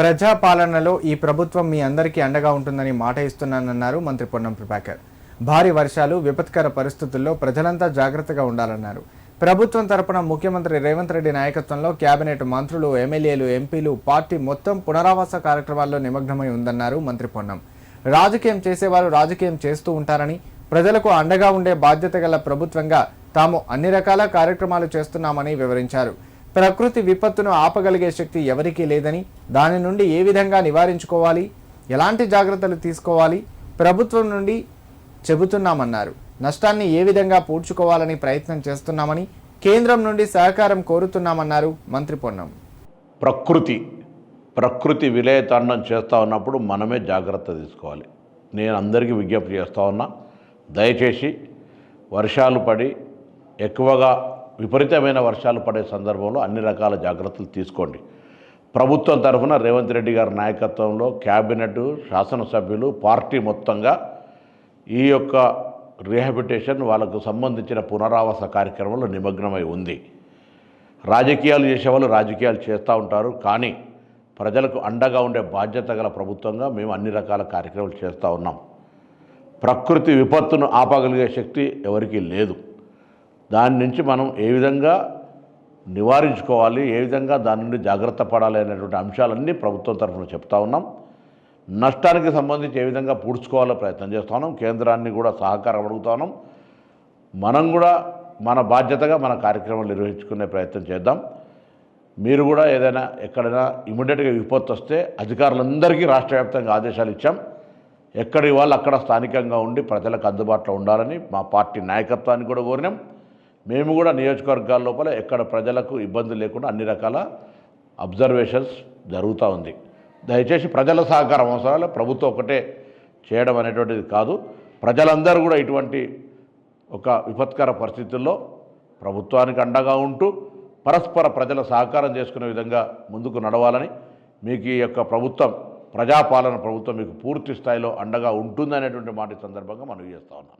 ప్రజాపాలనలో ఈ ప్రభుత్వం మీ అందరికీ అండగా ఉంటుందని మాట ఇస్తున్నానన్నారు మంత్రి పొన్నం ప్రభాకర్. భారీ వర్షాలు విపత్కర పరిస్థితుల్లో ప్రజలంతా జాగ్రత్తగా ఉండాలన్నారు. ప్రభుత్వం తరపున ముఖ్యమంత్రి రేవంత్ రెడ్డి నాయకత్వంలో కేబినెట్ మంత్రులు ఎమ్మెల్యేలు ఎంపీలు పార్టీ మొత్తం పునరావాస కార్యక్రమాల్లో నిమగ్నమై ఉందన్నారు మంత్రి పొన్నం. రాజకీయం చేసేవారు రాజకీయం చేస్తూ ఉంటారని ప్రజలకు అండగా ఉండే బాధ్యత గల ప్రభుత్వంగా తాము అన్ని రకాల కార్యక్రమాలు చేస్తున్నామని వివరించారు. ప్రకృతి విపత్తును ఆపగలిగే శక్తి ఎవరికీ లేదని దాని నుండి ఏ విధంగా నివారించుకోవాలి ఎలాంటి జాగ్రత్తలు తీసుకోవాలి ప్రభుత్వం నుండి చెబుతున్నామన్నారు. నష్టాన్ని ఏ విధంగా పూడ్చుకోవాలని ప్రయత్నం చేస్తున్నామని కేంద్రం నుండి సహకారం కోరుతున్నామన్నారు మంత్రి పొన్నం. ప్రకృతి ప్రకృతి విలయతాండం చేస్తూ ఉన్నప్పుడు మనమే జాగ్రత్త తీసుకోవాలి. నేను అందరికీ విజ్ఞప్తి చేస్తూ ఉన్నా దయచేసి వర్షాలు పడి ఎక్కువగా విపరీతమైన వర్షాలు పడే సందర్భంలో అన్ని రకాల జాగ్రత్తలు తీసుకోండి. ప్రభుత్వం తరఫున రేవంత్ రెడ్డి గారి నాయకత్వంలో క్యాబినెట్ శాసనసభ్యులు పార్టీ మొత్తంగా ఈ యొక్క రీహాబిటేషన్ వాళ్ళకు సంబంధించిన పునరావాస కార్యక్రమంలో నిమగ్నమై ఉంది. రాజకీయాలు చేసేవాళ్ళు రాజకీయాలు చేస్తూ ఉంటారు కానీ ప్రజలకు అండగా ఉండే బాధ్యత గల ప్రభుత్వంగా మేము అన్ని రకాల కార్యక్రమాలు చేస్తూ ఉన్నాం. ప్రకృతి విపత్తును ఆపగలిగే శక్తి ఎవరికీ లేదు. దాని నుంచి మనం ఏ విధంగా నివారించుకోవాలి ఏ విధంగా దాని నుండి జాగ్రత్త పడాలి అనేటువంటి అంశాలన్నీ ప్రభుత్వం తరఫున చెప్తా ఉన్నాం. నష్టానికి సంబంధించి ఏ విధంగా పూడ్చుకోవాలో ప్రయత్నం చేస్తా ఉన్నాం. కేంద్రాన్ని కూడా సహకారం అడుగుతా ఉన్నాం. మనం కూడా మన బాధ్యతగా మన కార్యక్రమాలు నిర్వహించుకునే ప్రయత్నం చేద్దాం. మీరు కూడా ఏదైనా ఎక్కడైనా ఇమీడియట్గా విపత్తు వస్తే అధికారులందరికీ రాష్ట్ర వ్యాప్తంగా ఆదేశాలు ఇచ్చాం. ఎక్కడి వాళ్ళు అక్కడ స్థానికంగా ఉండి ప్రజలకు అందుబాటులో ఉండాలని మా పార్టీ నాయకత్వాన్ని కూడా కోరినాం. మేము కూడా నియోజకవర్గాల లోపల ఎక్కడ ప్రజలకు ఇబ్బంది లేకుండా అన్ని రకాల అబ్జర్వేషన్స్ జరుగుతూ ఉంది. దయచేసి ప్రజల సహకారం అవసరాలు ప్రభుత్వం ఒకటే చేయడం అనేటువంటిది కాదు. ప్రజలందరూ కూడా ఇటువంటి ఒక విపత్కర పరిస్థితుల్లో ప్రభుత్వానికి అండగా ఉంటూ పరస్పర ప్రజల సహకారం చేసుకునే విధంగా ముందుకు నడవాలని మీకు ఈ యొక్క ప్రభుత్వం ప్రజాపాలన ప్రభుత్వం మీకు పూర్తి స్థాయిలో అండగా ఉంటుందనేటువంటి మాట సందర్భంగా మనం చేస్తా ఉన్నాను